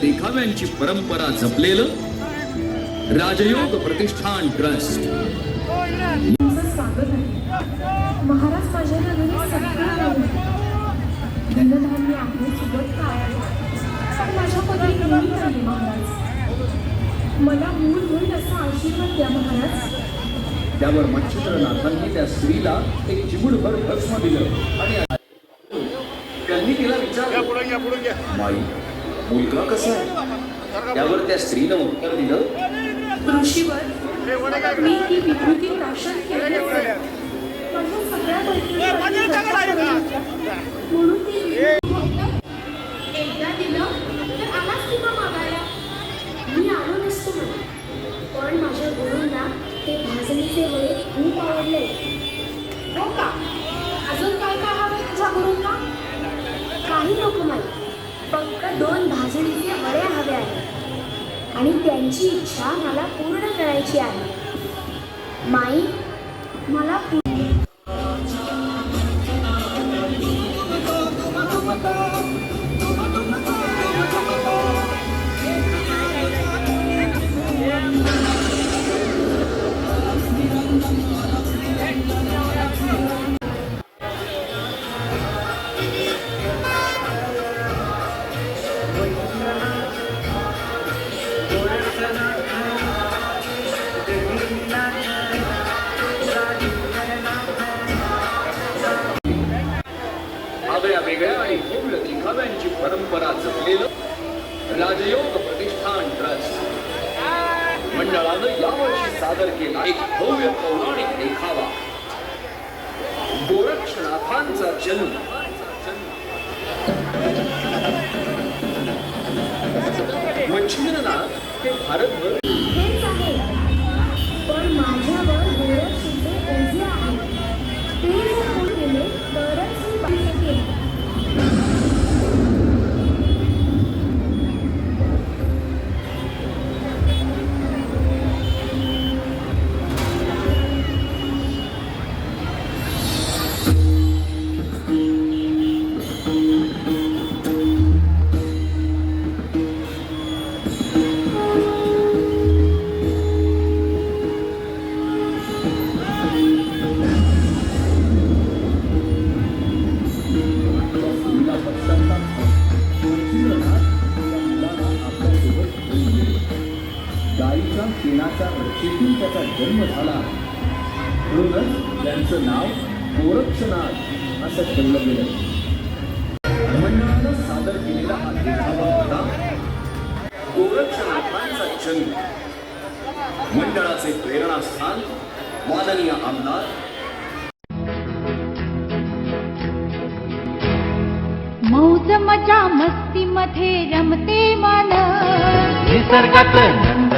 देखाव्यांची परंपरा जपलेलं राजयोग प्रतिष्ठान ट्रस्ट. महाराज. धनधान्य आहे पण माझ्या पदरी नेहमी आहे महाराज. मला होईल असा आशीर्वाद द्या महाराज. त्यावर मच्छिंद्रनाथांनी त्या स्त्रीला एक चिमुडभर भस्म दिलं आणि त्यांनी तिला विचारलं. माई मुलगा कसा आहे? त्यावर त्या स्त्रीनं उत्तर दिलं ऋषीवर मी ही विभूती प्राशन केली माझ्या सगळ्या मैत्रिणी म्हणून ती एकदा दिलं तर आलाच किंवा मागायला? मी आलो नसतो म्हणा पण माझ्या गुरूंना ते भाजणीचे वडे खूप आवडले. फक्त दोन भाजणीचे वडे हवे आहेत. आणि त्यांची इच्छा मला पूर्ण करायची आहे. माई मला वेगळ्या आणि भव्य देखाव्यांची परंपरा जपलेलं राजयोग प्रतिष्ठान ट्रस्ट. मंडळानं यावर्षी सादर केला एक भव्य पौराणिक देखावा. गोरक्षनाथांचा जन्म. मच्छिंद्रनाथ हे भारतभर शेणाच्या रक्षेतून त्याचा जन्म झाला. म्हणूनच त्यांचं नाव गोरक्षनाथ असं ठेवलं गेलं मंडळानं सादर केलेला हा देखावा होता गोरक्षनाथांचा जन्म. मंडळाचे प्रेरणास्थान माननीय आमदार. मौज मजा मस्ती मध्ये रमते मन निसर्गात